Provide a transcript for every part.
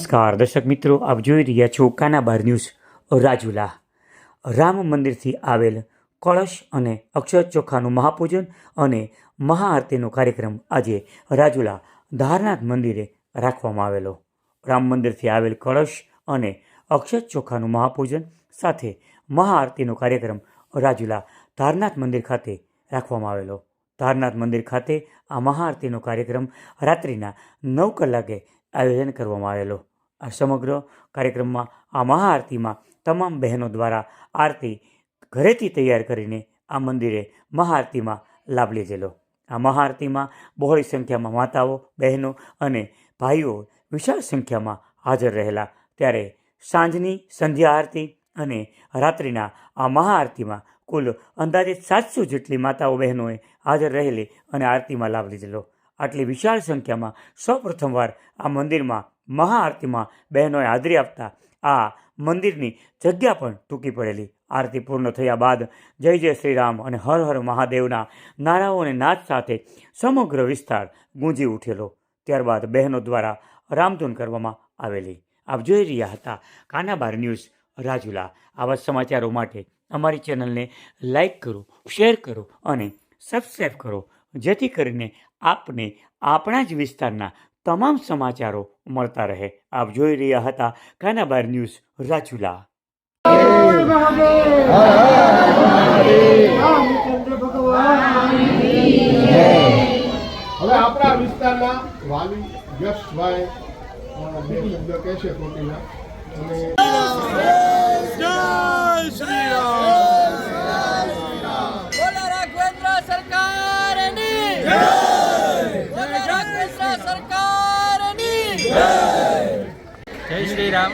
નમસ્કાર, દર્શક મિત્રો, આપ જોઈ રહ્યા છો કાનાબાર ન્યૂઝ, રાજુલા. રામ મંદિરથી આવેલ કળશ અને અક્ષર ચોખાનું મહાપૂજન અને મહાઆરતીનો કાર્યક્રમ આજે રાજુલા ધારનાથ મંદિરે રાખવામાં આવેલો. રામ મંદિરથી આવેલ કળશ અને અક્ષર ચોખાનું મહાપૂજન સાથે મહાઆરતીનો કાર્યક્રમ રાજુલા ધારનાથ મંદિર ખાતે રાખવામાં આવેલો. ધારનાથ મંદિર ખાતે આ મહાઆરતીનો કાર્યક્રમ રાત્રિના નવ કલાકે આયોજન કરવામાં આવેલો. આ સમગ્ર કાર્યક્રમમાં, આ મહાઆરતીમાં તમામ બહેનો દ્વારા આરતી ઘરેથી તૈયાર કરીને આ મંદિરે મહાઆરતીમાં લાભ લીધેલો. આ મહાઆરતીમાં બહોળી સંખ્યામાં માતાઓ, બહેનો અને ભાઈઓ વિશાળ સંખ્યામાં હાજર રહેલા. ત્યારે સાંજની સંધ્યા આરતી અને રાત્રિના આ મહાઆરતીમાં કુલ અંદાજે સાતસો જેટલી માતાઓ, બહેનોએ હાજર રહેલી અને આરતીમાં લાભ લીધેલો. આટલી વિશાળ સંખ્યામાં સૌપ્રથમવાર આ મંદિરમાં મહાઆરતીમાં બહેનોએ હાજરી આપતા આ મંદિરની જગ્યા પણ ટૂંકી પડેલી. આરતી પૂર્ણ થયા બાદ જય જય શ્રી રામ અને હર હર મહાદેવના નારાઓ અને નાદ સાથે સમગ્ર વિસ્તાર ગુંજી ઉઠેલો. ત્યારબાદ બહેનો દ્વારા રામધૂન કરવામાં આવેલી. આપ જોઈ રહ્યા હતા કાનાબાર ન્યૂઝ રાજુલા. આવા સમાચારો માટે અમારી ચેનલને લાઈક કરો, શેર કરો અને સબસ્ક્રાઈબ કરો. જેથી કરીને આપને આપણા જ વિસ્તારના તમામ સમાચારો મળતા રહે. આપ જોઈ રહ્યા હતા કાનાબાર ન્યૂઝ રાજુલા. હવે આપણા વિસ્તારના વાલી યશભાઈ બે શબ્દ કહેશે કોટીના. અને જય શ્રી રામ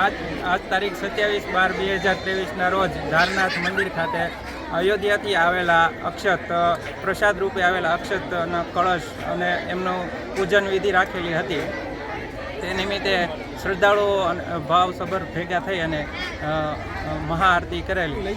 આજ આજ તારીખ સત્યાવીસ બાર બે હજાર ત્રેવીસના રોજ ધારનાથ મંદિર ખાતે અયોધ્યાથી આવેલા અક્ષત, પ્રસાદ રૂપે આવેલા અક્ષતનો કળશ અને એમનું પૂજન વિધિ રાખેલી હતી. તે નિમિત્તે શ્રદ્ધાળુઓ ભાવસભર ભેગા થઈ અને મહાઆરતી કરેલી.